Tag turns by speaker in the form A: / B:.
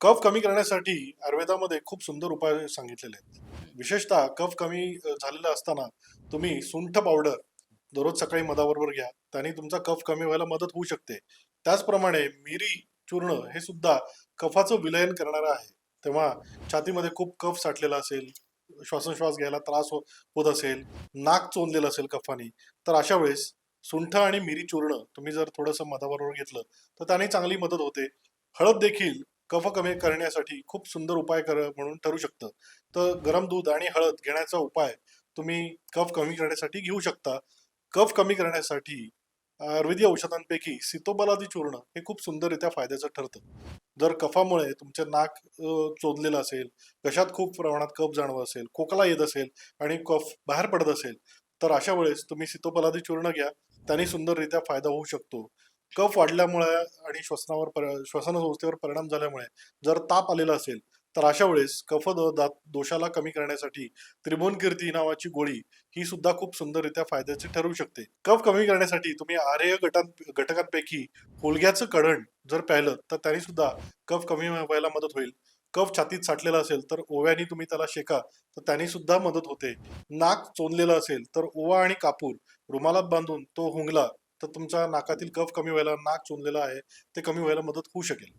A: कफ कमी करण्यासाठी आयुर्वेदामध्ये खूप सुंदर उपाय सांगितलेले आहेत. विशेषतः कफ कमी झालेला असताना तुम्ही सुंठ पावडर दररोज सकाळी मधाबरोबर घ्या. त्याने तुमचा कफ कमी व्हायला मदत होऊ शकते. त्याचप्रमाणे मिरी चूर्ण हे सुद्धा कफाचं विलयन करणारं आहे. तेव्हा छातीमध्ये खूप कफ साठलेला असेल श्वासोश्वास घ्यायला त्रास हो-, होत असेल नाक चोंदलेलं असेल कफाने तर अशा वेळेस सुंठ आणि मिरी चूर्ण तुम्ही जर थोडंसं मधाबरोबर घेतलं तर त्याने चांगली मदत होते. हळद देखील कफ कमी करण्यासाठी खूप सुंदर उपाय कर म्हणून ठरू शकतं. तर गरम दूध आणि हळद घेण्याचा उपाय तुम्ही कफ कमी करण्यासाठी घेऊ शकता. कफ कमी करण्यासाठी आयुर्वेदी औषधांपैकी सितोबलादी चूर्ण हे खूप सुंदररित्या फायद्याचं ठरतं. जर कफामुळे तुमचे नाक चोदलेलं असेल कशात खूप प्रमाणात कफ जाणवत असेल खोकला येत असेल आणि कफ बाहेर पडत असेल तर अशा वेळेस तुम्ही सितोपलादी चूर्ण घ्या. त्याने सुंदररित्या फायदा होऊ शकतो. कफ वाढल्यामुळे आणि श्वसनावर पर- श्वसनसंस्थेवर परिणाम झाल्यामुळे जर ताप आलेला असेल तर अशा वेळेस कफ द- दात दोषाला कमी करण्यासाठी त्रिभुवन कीर्ती नावाची गोळी ही सुद्धा खूप सुंदररित्या फायद्याची ठरू शकते. कफ कमी करण्यासाठी तुम्ही आर्य गटां घटकांपैकी होलग्याचं कढण जर प्यायलं तर त्याने सुद्धा कफ कमी व्हायला मदत होईल. कफ छातीत साठलेला असेल तर ओव्याने तुम्ही त्याला शेका तर त्याने सुद्धा मदत होते. नाक चोंदलेलं असेल तर ओवा आणि कापूर रुमालात बांधून तो हुंगला तर तुमच्या नाकातील कफ कमी व्हायला नाक चुनलेलं आहे ते कमी व्हायला मदत होऊ शकेल.